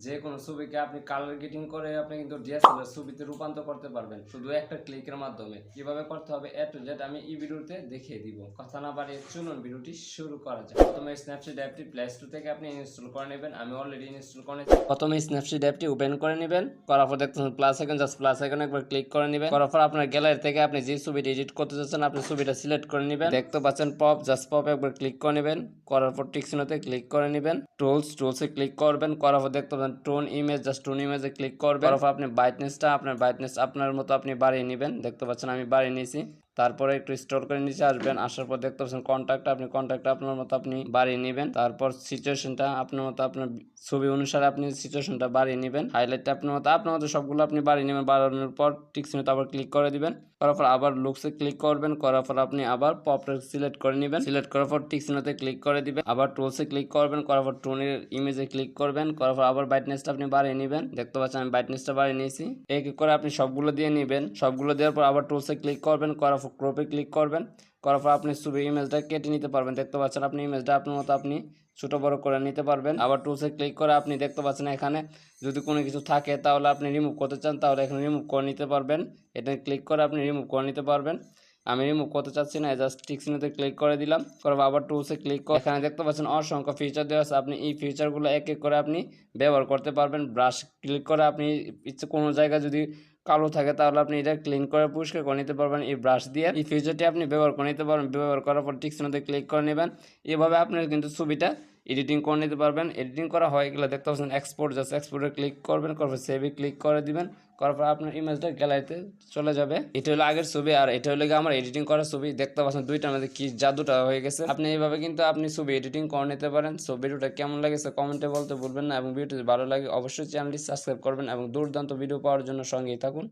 যে কোনো ছবিকে আপনি কালার গেটিং করে আপনি কিন্তু ডিএসএলআর ছবিতে রূপান্তর করতে পারবেন। শুধু একটা ক্লিকের মাধ্যমে। কীভাবে করতে হবে? এ টু জেড আমি এই ভিডিওতে দেখিয়ে দিব। কথা না বাড়িয়ে চলুন ভিডিওটি শুরু করা যাক। প্রথমে স্ন্যাপসিট অ্যাপটি প্লে স্টোর থেকে আপনি ইনস্টল করে নেবেন। আমি অলরেডি ইনস্টল করে। প্রথমে স্ন্যাপসিট অ্যাপটি ওপেন করে নেবেন। করার পর দেখতেছেন plus icon just plus icon একবার ক্লিক করে নেবেন। করার পর আপনার গ্যালারি থেকে আপনি যে ছবিটি এডিট করতে চাচ্ছেন, আপনি ছবিটা সিলেক্ট করে নেবেন। দেখতে পাচ্ছেন পপ জাস্ট পপ একবার ক্লিক করে নেবেন। করার পর টিকসিনোতে ক্লিক করে নেবেন। টুলস টুলসে ক্লিক করবেন। করার পর দেখতে টোন ইমেজ জাস্ট টোন ইমেজে ক্লিক করবেন। আপনি ব্রাইটনেসটা আপনার ব্রাইটনেস আপনার মতো আপনি বাড়িয়ে নেবেন। দেখতে পাচ্ছেন আমি বাড়িয়ে নিয়েছি। তারপরে একটু স্টোর করে নিচে আসবেন, আসার পর দেখতে পাচ্ছেন কন্ট্যাক্ট আপনি কন্ট্যাক্ট আপনার মতো আপনি বাড়িয়ে নেবেন। তারপর সিচুয়েশনটা আপনার মতো আপনার ছবি অনুসারে আপনি সিচুয়েশনটা বাড়িয়ে নেবেন। হাইলাইটটা আপনার মতো আপনার মতো সবগুলো আপনি বাড়িয়ে নেবেন। বাড়ানোর পর টিকসিনোতে আবার ক্লিক করে দিবেন। করার পর আবার লুকসে ক্লিক করবেন। করার পর আপনি আবার পপটা সিলেক্ট করে নেবেন। সিলেক্ট করার পর টিকসিনোতে ক্লিক করে দিবেন। আবার টুলসে ক্লিক করবেন। করার পর টোনের ইমেজে ক্লিক করবেন। করার পর আবার ব্রাইটনেসটা আপনি বাড়িয়ে নেবেন। দেখতে পাচ্ছেন আমি ব্রাইটনেসটা বাড়িয়ে নিয়েছি। এক এক করে আপনি সবগুলো দিয়ে নেবেন। সবগুলো দেওয়ার পর আবার টুলসে ক্লিক করবেন। করার ক্রপে ক্লিক করবেন। করার পর আপনি ছবি ইমেজটা কেটে নিতে পারবেন। দেখতে পাচ্ছেন আপনি ইমেজটা আপনার মতো আপনি ছোটো বড় করে নিতে পারবেন। আবার টুলসে ক্লিক করে আপনি দেখতে পাচ্ছেন এখানে যদি কোনো কিছু থাকে তাহলে আপনি রিমুভ করতে চান, তাহলে এখানে রিমুভ করে নিতে পারবেন। এটা ক্লিক করে আপনি রিমুভ করে নিতে পারবেন। আমি রিমুভ করতে চাচ্ছি না জাস্ট টিকসিনোতে ক্লিক করে দিলাম। তারপর আবার টুলসে ক্লিক করে এখানে দেখতে পাচ্ছেন অসংখ্য ফিচার দেওয়া আছে। আপনি এই ফিচারগুলো এক এক করে আপনি ব্যবহার করতে পারবেন। ব্রাশ ক্লিক করে আপনি ইচ্ছে কোনো জায়গায় যদি কালো থাকে, তাহলে আপনি এটা ক্লিন করে পরিষ্কার করে নিতে পারবেন এই ব্রাশ দিয়ে। এই ফিচারটি আপনি ব্যবহার করে নিতে পারবেন। ব্যবহার করার পর টিকসিনোতে ক্লিক করে নেবেন। এভাবে আপনার কিন্তু ছবিটা এডিটিং করে নিতে পারবেন। এডিটিং করা হয়ে গেলে দেখতে পাচ্ছেন এক্সপোর্ট জাস্ট এক্সপোর্টে ক্লিক করবেন পর সেভে ক্লিক করে দিবেন। করার পর আপনার ইমেজটা গ্যালারিতে চলে যাবে। এটা হলো আগের ছবি, আর এটা হলো আমার এডিটিং করা ছবি। দেখতে পাচ্ছেন দুইটার মধ্যে কি জাদুটা হয়ে গেছে। আপনি এইভাবে কিন্তু আপনি ছবি এডিটিং করে নিতে পারেন। সো ভিডিওটা কেমন লাগেছে কমেন্টে বলতে ভুলবেন না, এবং ভিডিওটি ভালো লাগে, অবশ্যই চ্যানেলটি সাবস্ক্রাইব করবেন, এবং দুর্দান্ত ভিডিও পাওয়ার জন্য সঙ্গেই থাকুন।